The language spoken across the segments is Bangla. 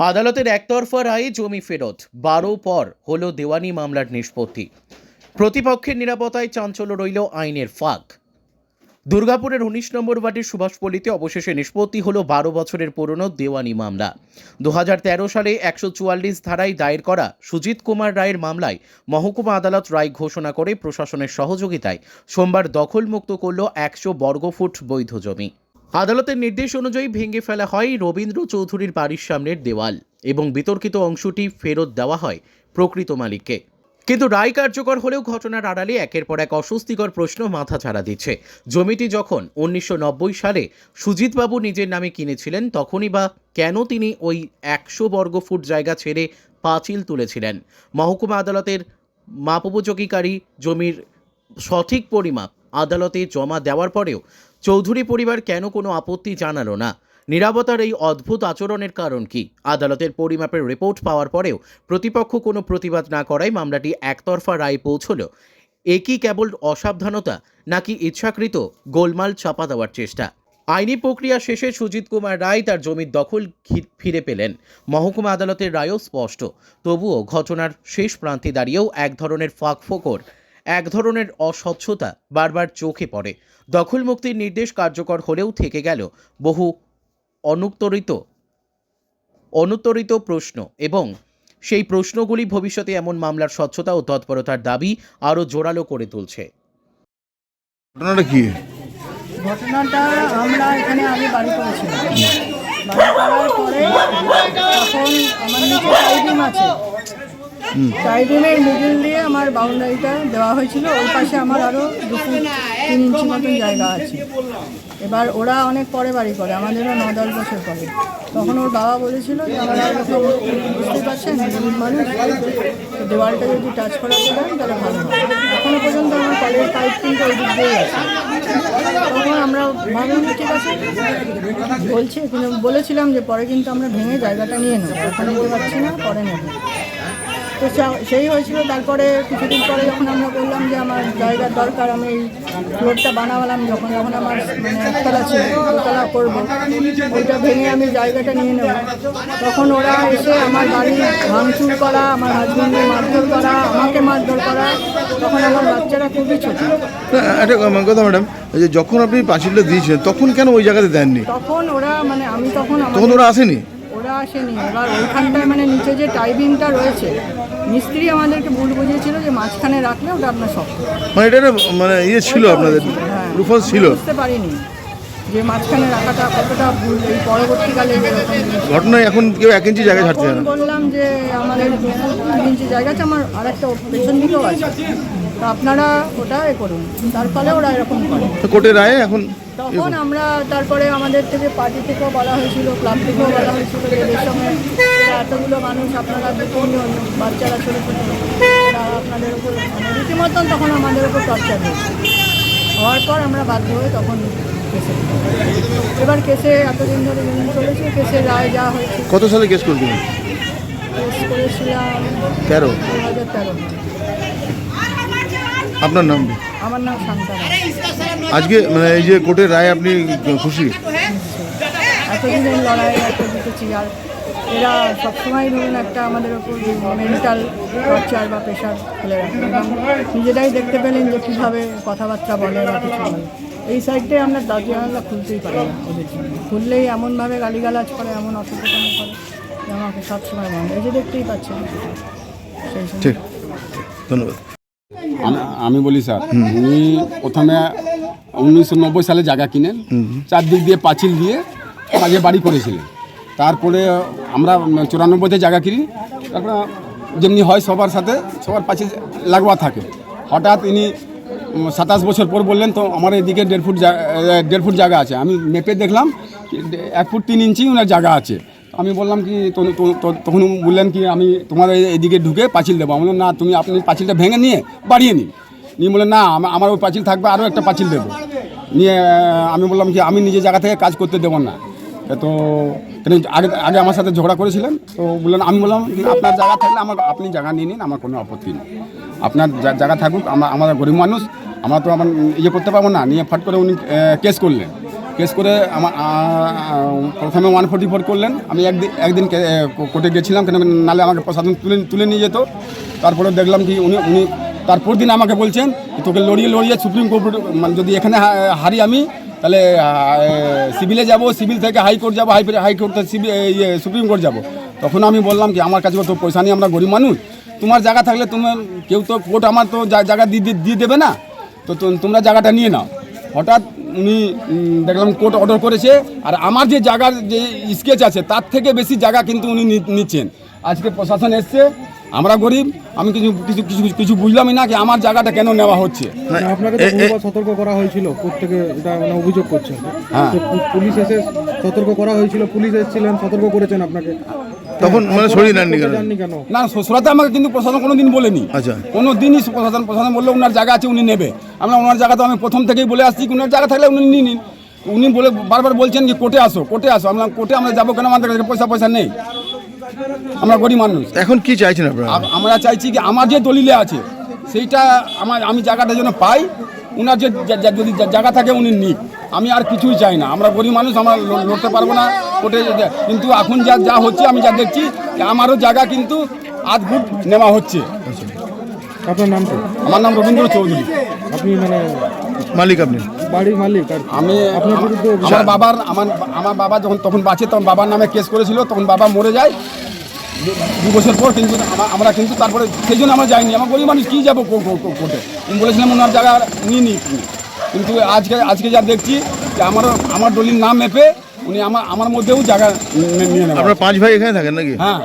আদালতের একতরফা রায়ে জমি ফেরত, বারো পর হলো দেওয়ানি মামলার নিষ্পত্তি। প্রতিপক্ষের নিরাপত্তায় চাঞ্চল্য রইল আইনের ফাঁক। দুর্গাপুরের উনিশ নম্বর ওয়ার্ডের সুভাষপল্লীতে অবশেষে নিষ্পত্তি হলো বারো বছরের পুরনো দেওয়ানি মামলা। দু হাজার তেরো সালে একশো চুয়াল্লিশ ধারায় দায়ের করা সুজিত কুমার রায়ের মামলায় মহকুমা আদালত রায় ঘোষণা করে প্রশাসনের সহযোগিতায় সোমবার দখলমুক্ত করল একশো বর্গফুট বৈধ জমি। আদালতের নির্দেশ অনুযায়ী ভেঙে ফেলা হয় রবীন্দ্র চৌধুরীর বাড়ির সামনের দেওয়াল এবং বিতর্কিত অংশটি ফেরত দেওয়া হয় প্রকৃত মালিককে। কিন্তু রায় কার্যকর হলেও ঘটনার আড়ালে একের পর এক অস্বস্তিকর প্রশ্ন মাথা ছাড়া দিচ্ছে। জমিটি যখন উনিশশো নব্বই সালে সুজিতবাবু নিজের নামে কিনেছিলেন, তখনই বা কেন তিনি ওই একশো বর্গফুট জায়গা ছেড়ে পাঁচিল তুলেছিলেন? মহকুমা আদালতের মাপোপযোগীকারী জমির সঠিক পরিমাপ আদালতে জমা দেওয়ার পরেও চৌধুরী পরিবার কেন কোনো আপত্তি জানালো না? নিরাপত্তার এই অদ্ভুত আচরণের কারণ কি? আদালতের পরিমাপের রিপোর্ট পাওয়ার পরেও প্রতিপক্ষ কোনো প্রতিবাদ না করায় মামলাটি একতরফা রায় পৌঁছল। এ কি কেবল অসাবধানতা নাকি ইচ্ছাকৃত গোলমাল চাপা দেওয়ার চেষ্টা? আইনি প্রক্রিয়া শেষে সুজিত কুমার রায় তার জমির দখল ফিরে পেলেন। মহকুমা আদালতের রায়ও স্পষ্ট। তবুও ঘটনার শেষ প্রান্তে দাঁড়িয়েও এক ধরনের ফাঁক ফোকর এক ধরনের অস্বচ্ছতা বারবার চোখে পড়ে। দখল মুক্তির নির্দেশ কার্যকর হলেও থেকে গেল বহু অনুত্তরিত অনুত্তরিত প্রশ্ন এবং সেই প্রশ্নগুলি ভবিষ্যতে এমন মামলার স্বচ্ছতা ও তৎপরতার দাবি আরও জোরালো করে তুলছে। ঘটনাটা কি? ঘটনাটা আমরা এখানে আগে বাড়ি করেছিলাম তখন আমার নিচে আছে। টাইডিমের মিডিল দিয়ে আমার বাউন্ডারিটা দেওয়া হয়েছিল। ওই পাশে আমার আরও দু তিন ইঞ্চি মতন জায়গা আছে। এবার ওরা অনেক পরে বাড়ি করে, আমাদেরও ন দশ বছর পরে। তখন ওর বাবা বলেছিল যে, আমরা এরকম বুঝতে পারছেন? গরিব মানুষ। দেওয়ালটা যদি টাচ করাতে দেন, তাহলে ভালো হয়। এখনও পর্যন্ত আমার কলের পাইপ কিন্তু ওই দিক দিয়েই আছে। ঠিক আছে বলছি, বলেছিলাম যে পরে কিন্তু আমরা ভেঙে জায়গাটা নিয়ে নেব। এখন নিতে পারছি না, পরে নেব। তো সা- সেই হয়েছিল তারপরে কিছুদিন পরে যখন আমরা বললাম যে আমার জায়গার দরকার আমি এই ফ্লোরটা বানালাম যখন যখন আমার মানে একতলা ছিল দোতলা করব ওইটা ভেঙে আমি জায়গাটা নিয়ে নেব। তখন ওরা এসে আমার বাড়ি ভাঙচুর করা আমার হাজব্যান্ডকে মারধর করা আমাকে মারধর করা তখন আমার বাচ্চারা খুবই ছোটো। একটা কথা ম্যাডাম যে যখন আপনি পাঁচিলটা দিয়েছিলেন তখন কেন ওই জায়গাতে দেননি? তখন ওরা মানে আমি তখন তখন ওরা আসেনি? আসেনি। এবার ওইখানটায় মানে নিচে যে টাইবিংটা রয়েছে মিস্ত্রি আমাদেরকে ভুল বুঝিয়েছিল যে মাঝখানে রাখলে ওটা আপনার শক্ত। মানে এটা মানে ইয়ে ছিল আপনাদের হ্যাঁ। রুফল ছিল? বুঝতে পারিনি যে মাঝখানে রাখাটা কতটা ভুল এই পরবর্তীকালে। ঘটনায় এখন কেউ এক ইঞ্চি জায়গায় ছাড়ছে না। বললাম যে আমাদের দু ইঞ্চি জায়গা আছে আমার আর একটা পেছন দিকেও আছে। তো আপনারা ওটা এ করুন। তার ফলে ওরা এরকম করে। তো কোর্টের রায়ে এখন তখন আমরা তারপরে আমাদের থেকে পার্টি থেকেও বলা হয়েছিল ক্লাব থেকেও বলা হয়েছিল যে এদের সঙ্গে এতগুলো মানুষ আপনারা দেখুন বাচ্চারা ছোটো ছোটো আপনাদের উপর রীতিমতন তখন আমাদের উপর টর্চার হয়েছে। হওয়ার পর আমরা বাধ্য হয়ে তখন কেসে এবার কেসে এতদিন ধরে যেমন চলেছে কেসের রায় যা হয়েছে। কত সালে কেস কেস করেছিলাম তেরো। দু হাজার তেরো আপনার নাম কি? আমার নাম শান্তারা। আজকে মানে এই যে কোর্টের রায় আপনি খুশি? এতদিন লড়াই একটা জিতেছি আর এরা সবসময় ধরুন একটা আমাদের ওপর মেন্টাল টর্চার বা প্রেশার ফেলে রাখে। নিজেরাই দেখতে পেলেন যে কীভাবে কথাবার্তা বলে বা কিছু বলে। এই সাইডটাই আমরা দরজা জানালা খুলতেই পারি না ওদের জন্য। খুললেই এমনভাবে গালিগালাজ করে এমন অসুবিধা করে যে আমাকে সবসময় বন্ধ এই যে দেখতেই পাচ্ছেন। সেই ধন্যবাদ। আমি- বলি, স্যার, উনি প্রথমে উনিশশো নব্বই সালে জায়গা কিনেন। চারদিক দিয়ে পাঁচিল দিয়ে মাঝে বাড়ি করেছিলেন। তারপরে আমরা চুরানব্বইতে জায়গা কিনি। তারপরে যেমনি হয় সবার সাথে, সবার পাঁচিল লাগোয়া থাকে। হঠাৎ ইনি সাতাশ বছর পর বললেন, তো আমার এদিকে দেড় ফুট দেড় ফুট জায়গা আছে। আমি মেপে দেখলাম, এক ফুট তিন ইঞ্চি ওনার জায়গা আছে। আমি বললাম কি তখন বললেন কি আমি তোমার এদিকে ঢুকে পাঁচিল দেবো। আমি বললাম, না তুমি আপনি পাঁচিলটা ভেঙে নিয়ে বাড়িয়ে নিন। নিয়ে বললেন না আমার ওই পাঁচিল থাকবে আরও একটা পাঁচিল দেবো। নিয়ে আমি বললাম কি আমি নিজে জায়গা থেকে কাজ করতে দেবো না। তো কেন আগে আগে আমার সাথে ঝগড়া করেছিলেন। তো বললেন আমি বললাম আপনার জায়গা থাকলে আমার আপনি জায়গা নিয়ে নিন আমার কোনো আপত্তি নেই। আপনার জায়গা থাকুক আমরা আমরা গরিব মানুষ আমরা তো আমার ইয়ে করতে পারব না। নিয়ে ফাট করে উনি কেস করলেন। কেস করে আমার প্রথমে ওয়ান ফোর্টি ফোর করলেন। আমি একদিন একদিন কোর্টে গেছিলাম, কেন নালে আমাকে প্রশাসন তুলে তুলে নিয়ে যেত। তারপরে দেখলাম কি উনি উনি, তারপর দিন আমাকে বলছেন তোকে লড়িয়ে লড়িয়ে সুপ্রিম কোর্ট মানে যদি এখানে হারি আমি, তাহলে সিভিলে যাব, সিভিল থেকে হাইকোর্ট যাব, হাই হাইকোর্ট থেকে সিভি ইয়ে সুপ্রিম কোর্ট যাব। তখন আমি বললাম কি, আমার কাছে তো পয়সা নেই, আমরা গরিব মানুষ। তোমার জায়গা থাকলে তোমার কেউ তো কোর্ট আমার তো জায়গা দিয়ে দিয়ে- দেবে না। তো- তোমরা জায়গাটা নিয়ে নাও। হঠাৎ উনি দেখলাম কোর্ট অর্ডার করেছে আর আমার যে জায়গার যে স্কেচ আছে তার থেকে বেশি জায়গা কিন্তু উনি নি- নিচ্ছেন। আজকে প্রশাসন এসছে আমরা গরিব আমি কিছু কিছু কিছু কিছু বুঝলামই না কি আমার জায়গাটা কেন নেওয়া হচ্ছে। না, না, আপনাকে সতর্ক করা হয়েছিল প্রত্যেকে এটা মানে অভিযোগ করছেন। হ্যাঁ। পুলিশ এসে সতর্ক করা হয়েছিল পুলিশ এসেছিলেন সতর্ক করেছেন আপনাকে। তখন মানে সরিয়ে নেননি কেন? না শ্বশুরাতে আমাকে কিন্তু প্রশাসন কোনো দিন বলেনি। আচ্ছা। কোনো দিনই প্রশাসন প্রশাসন বলল ওনার জায়গা আছে উনি নেবে। আমরা ওনার জায়গা তো আমি প্রথম থেকেই বলে আসছি ওনার জায়গা থাকলে উনি নিয়ে নিন। উনি বলে বারবার বলছেন কি কোর্টে আসো কোর্টে আসো। আমরা কোর্টে আমরা যাব কেন? আমাদের কাছে পয়সা পয়সা নেই। আমরা গরিব মানুষ। এখন কি চাইছেন আপনারা? আমরা চাইছি কি আমার যে দলিলে আছে সেইটা আমার আমি জায়গাটা যেন পাই উনার যে যদি জায়গা থাকে উনি নিক। আমি আর কিছুই চাই না। আমরা গরিব মানুষ আমরা লড়তে পারব না কোর্টে। কিন্তু এখন যা যা হচ্ছে আমি যা দেখছি আমারও জায়গা কিন্তু আধ ফুট নেওয়া হচ্ছে। আপনার নাম কি? আমার নাম রবীন্দ্র চৌধুরী। আপনি মানে মালিক আপনি। বাড়ির মালিক আর আমি আপনার বিরুদ্ধে আমার বাবার আমার আমার বাবা যখন তখন বাঁচে তখন বাবার নামে কেস করেছিল তখন বাবা মরে যায়। দু- দু বছর পর কিন্তু আমা- আমরা কিন্তু তারপরে সেই জন্য আমরা যাইনি। আমার গরিব মানুষ কী যাব কোর্টে? আমি বলেছিলাম ওনার জায়গা নিয়ে নি কিন্তু আজকে আজকে যা দেখছি যে আমার আমার দলিল নাম মেপে উনি আমার আমার মধ্যেও জায়গা নিয়ে নেবেন আপনারা পাঁচ ভাই এখানে থাকেন নাকি? হ্যাঁ।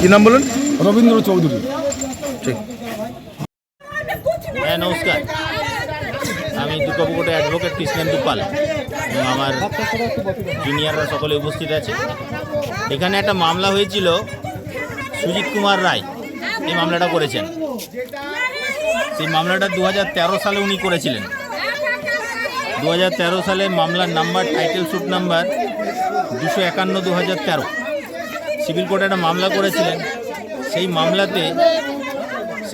কি নাম বলেন? রবীন্দ্র চৌধুরী। ঠিক। হ্যাঁ নমস্কার। আমি দুর্গাপুকুটে অ্যাডভোকেট কৃষ্ণেন্দু পাল। আমার জুনিয়ররা সকলে উপস্থিত আছে। এখানে একটা মামলা হয়েছিল সুজিত কুমার রায়। এই মামলাটা করেছেন। সেই মামলাটা দু হাজার তেরো সালে উনি করেছিলেন। দু হাজার তেরো সালে মামলার নাম্বার টাইটেল স্যুট নাম্বার দুশো একান্ন দু সিভিল কোর্টে একটা মামলা করেছিলেন। সেই মামলাতে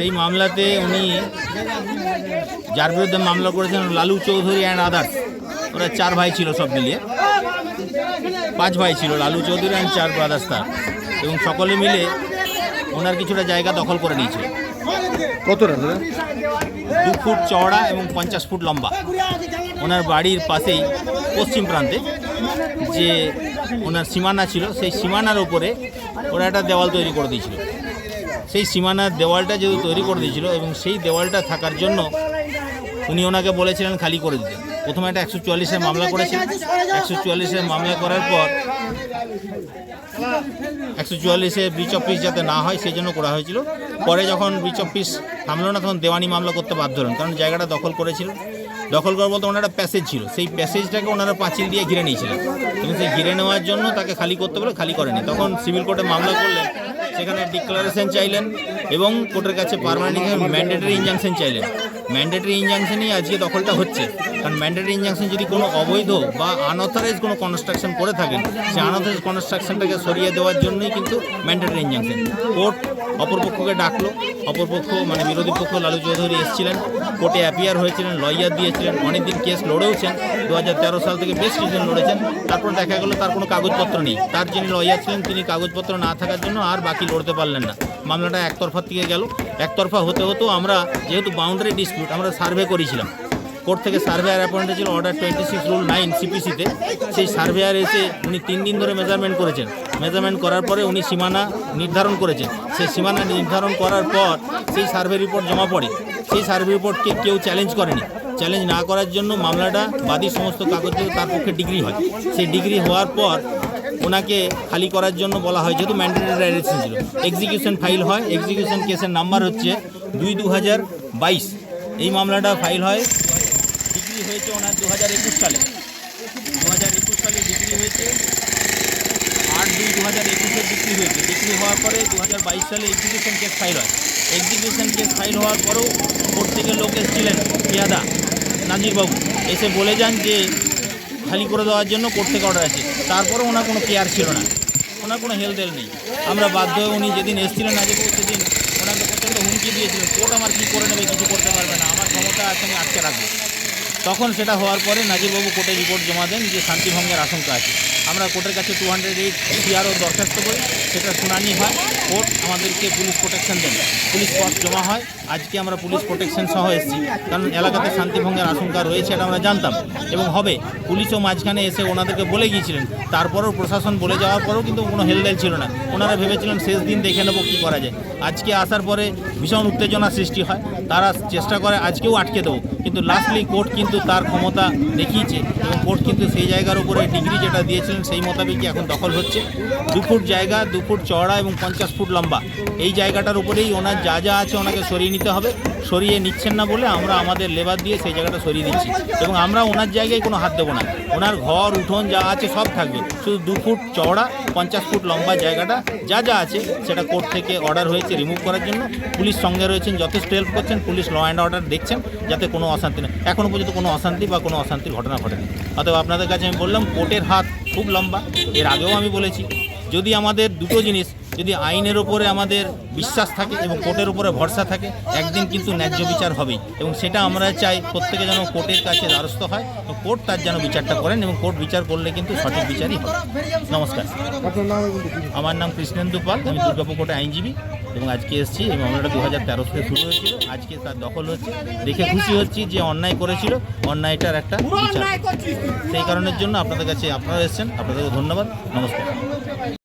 সেই মামলাতে উনি যার বিরুদ্ধে মামলা করেছেন লালু চৌধুরী অ্যান্ড আদার্স ওরা চার ভাই ছিল সব মিলিয়ে। পাঁচ ভাই ছিল লালু চৌধুরী অ্যান্ড চার ব্রাদার্স তার। এবং সকলে মিলে ওনার কিছুটা জায়গা দখল করে নিয়েছে। কতটা দু ফুট চওড়া এবং পঞ্চাশ ফুট লম্বা। ওনার বাড়ির পাশেই পশ্চিম প্রান্তে যে ওনার সীমানা ছিল সেই সীমানার উপরে ওরা একটা দেওয়াল তৈরি করে দিয়েছিল। সেই সীমানার দেওয়ালটা যেহেতু তৈরি করে দিয়েছিল এবং সেই দেওয়ালটা থাকার জন্য উনি ওনাকে বলেছিলেন খালি করে দিতে। প্রথমে একটা একশো চুয়াল্লিশে মামলা করেছিলেন একশো চুয়াল্লিশে মামলা করার পর একশো চুয়াল্লিশে ব্রিচ অফ পিস যাতে না হয় সেই জন্য করা হয়েছিল। পরে যখন ব্রিচ অফ পিস থামলো না তখন দেওয়ানি মামলা করতে বাধ্য হলেন, কারণ জায়গাটা দখল করেছিল। দখল করার বলতে ওনার একটা প্যাসেজ ছিল। সেই প্যাসেজটাকে ওনারা পাঁচিল দিয়ে ঘিরে নিয়েছিলেন। কিন্তু সেই ঘিরে নেওয়ার জন্য তাকে খালি করতে বলে খালি করেনি। তখন সিভিল কোর্টে মামলা করলেন সেখানে ডিক্লারেশন চাইলেন এবং কোর্টের কাছে পারমানেন্ট ম্যান্ডেটরি ইনজাংশন চাইলেন। ম্যান্ডেটরি ইনজাংশনই আজকে দখলটা হচ্ছে। কারণ ম্যান্ডেটরি ইনজাংশন যদি কোনো অবৈধ বা আনঅথরাইজ কোনো কনস্ট্রাকশন করে থাকেন সেই আনঅথরাইজ কনস্ট্রাকশনটাকে সরিয়ে দেওয়ার জন্যই কিন্তু ম্যান্ডেটরি ইনজাংশন কোর্ট অপরপক্ষকে ডাকলো। অপরপক্ষ মানে বিরোধী পক্ষ লালু চৌধুরী এসেছিলেন। কোর্টে অ্যাপিয়ার হয়েছিলেন লয়ার দিয়েছিলেন। অনেকদিন কেস লড়েওছেন। দু হাজার তেরো সাল থেকে বেশ কিছুদিন লড়েছেন। তারপর দেখা গেল তার কোনো কাগজপত্র নেই। তার যিনি লয়ার ছিলেন, তিনি কাগজপত্র না থাকার জন্য আর বাকি লড়তে পারলেন না। মামলাটা একতরফার থেকে গেল। একতরফা হতে হতেও আমরা যেহেতু বাউন্ডারি ডিসপিউট আমরা সার্ভে করেছিলাম। কোর্ট থেকে সার্ভেয়ার অ্যাপয়েন্ট ছিল order twenty six rule nine সিপিসিতে সেই সার্ভেয়ার এসে উনি তিন দিন ধরে মেজারমেন্ট করেছেন। মেজারমেন্ট করার পরে উনি সীমানা নির্ধারণ করেছেন। সেই সীমানা নির্ধারণ করার পর সেই সার্ভে রিপোর্ট জমা পড়ে। সেই সার্ভে রিপোর্টকে কেউ চ্যালেঞ্জ করেনি। চ্যালেঞ্জ না করার জন্য মামলাটা বাদীর সমস্ত কাগজ তার পক্ষে ডিগ্রি হয়। সেই ডিগ্রি হওয়ার পর ওনাকে খালি করার জন্য বলা হয়, যেহেতু ম্যান্ডেটরি ডাইরেকশন ছিল। এক্সিকিউশন ফাইল হয়। এক্সিকিউশন কেসের নাম্বার হচ্ছে দুই দু হাজার বাইশ। এই মামলাটা ফাইল হয় ডিগ্রি হয়েছে ওনার দু হাজার একুশ সালে। দু হাজার একুশ সালে ডিগ্রি হয়েছে। আট দুই দু হাজার একুশে ডিগ্রি হয়েছে। ডিগ্রি হওয়ার পরে দু হাজার বাইশ সালে এক্সিকিউশন কেস ফাইল হয়। এক্সিকিউশন কেস ফাইল হওয়ার পরেও কোর্ট থেকে লোক এসেছিলেন পিয়াদা নাজিরবাবু। এসে বলে যান যে, খালি করে দেওয়ার জন্য কোর্ট থেকে অর্ডার আছে। তারপরে ওনার কোনো কেয়ার ছিল না। ওনার কোনো হেলথ হেল নেই। আমরা বাধ্য হয়ে উনি যেদিন এসেছিলেন আগে সেদিন ওনাকে প্রচণ্ড হুমকি দিয়েছিলেন। কোর্ট আমার কী করে নেবে, কিছু করতে পারবে না। আমার ক্ষমতা আছে, আমি আটকে রাখব। তখন সেটা হওয়ার পরে নাজিরবাবু কোর্টে রিপোর্ট জমা দেন যে শান্তিভঙ্গের আশঙ্কা আছে। আমরা কোর্টের কাছে টু হান্ড্রেড এইট সিআরও দরখাস্ত করি, সেটা শুনানি হয়। কোর্ট আমাদেরকে পুলিশ প্রোটেকশন দেন। পুলিশ ফোর্স জমা হয়। আজকে আমরা পুলিশ প্রোটেকশন সহ এসেছি। কারণ এলাকাতে শান্তিভঙ্গের আশঙ্কা রয়েছে এটা আমরা জানতাম। এবং হবে, পুলিশও মাঝখানে এসে ওনাদেরকে বলে গিয়েছিলেন। তারপরেও প্রশাসন বলে যাওয়ার পরেও কিন্তু কোনো হেলদেল ছিল না। ওনারা ভেবেছিলেন শেষ দিন দেখে নেব কী করা যায়। আজকে আসার পরে ভীষণ উত্তেজনা সৃষ্টি হয়। তারা চেষ্টা করে আজকেও আটকে দেবো। কিন্তু লাস্টলি কোর্ট কিন্তু তার ক্ষমতা দেখিয়েছে। এবং কোর্ট কিন্তু সেই জায়গার উপরে ডিগ্রি যেটা দিয়েছিলেন সেই মোতাবেকই এখন দখল হচ্ছে। দু ফুট জায়গা, দু ফুট চওড়া এবং পঞ্চাশ ফুট লম্বা। এই জায়গাটার উপরেই ওনার যা যা আছে ওনাকে সরিয়ে নিতে হবে। সরিয়ে নিচ্ছেন না বলে আমরা আমাদের লেবার দিয়ে সেই জায়গাটা সরিয়ে দিচ্ছি। এবং আমরা ওনার জায়গায় কোনো হাত দেবো না। ওনার ঘর, উঠোন যা আছে সব থাকবে। শুধু দু ফুট চওড়া, পঞ্চাশ ফুট লম্বা জায়গাটা যা যা আছে সেটা কোর্ট থেকে অর্ডার হয়েছে রিমুভ করার জন্য। পুলিশ সঙ্গে রয়েছেন, যথেষ্ট হেল্প করছেন। পুলিশ ল অ্যান্ড অর্ডার দেখছেন যাতে কোনো অশান্তি না এখনও পর্যন্ত কোনো অশান্তি বা কোনো অশান্তির ঘটনা ঘটেনি। অতএব আপনাদের কাছে আমি বললাম, কোর্টের হাত খুব লম্বা। এর আগেও আমি বলেছি যদি আমাদের দুটো জিনিস যদি আইনের ওপরে আমাদের বিশ্বাস থাকে এবং কোর্টের উপরে ভরসা থাকে একদিন কিন্তু ন্যায্য বিচার হবেই। এবং সেটা আমরা চাই প্রত্যেকে যেন কোর্টের কাছে দ্বারস্থ হয় এবং কোর্ট তার যেন বিচারটা করেন এবং কোর্ট বিচার করলে কিন্তু সঠিক বিচারই হবে। নমস্কার? আমার নাম কৃষ্ণেন্দু পাল আমি দুর্গাপুর কোর্টে আইনজীবী। এবং আজকে এসেছি এই মামলাটা দু হাজার তেরো থেকে শুরু হয়েছিল। আজকে তার দখল হচ্ছে। দেখে খুশি হচ্ছি যে অন্যায় করেছিল। অন্যায়টার একটা বিচার। সেই কারণের জন্য আপনাদের কাছে আপনারা এসছেন। আপনাদেরকে ধন্যবাদ। নমস্কার।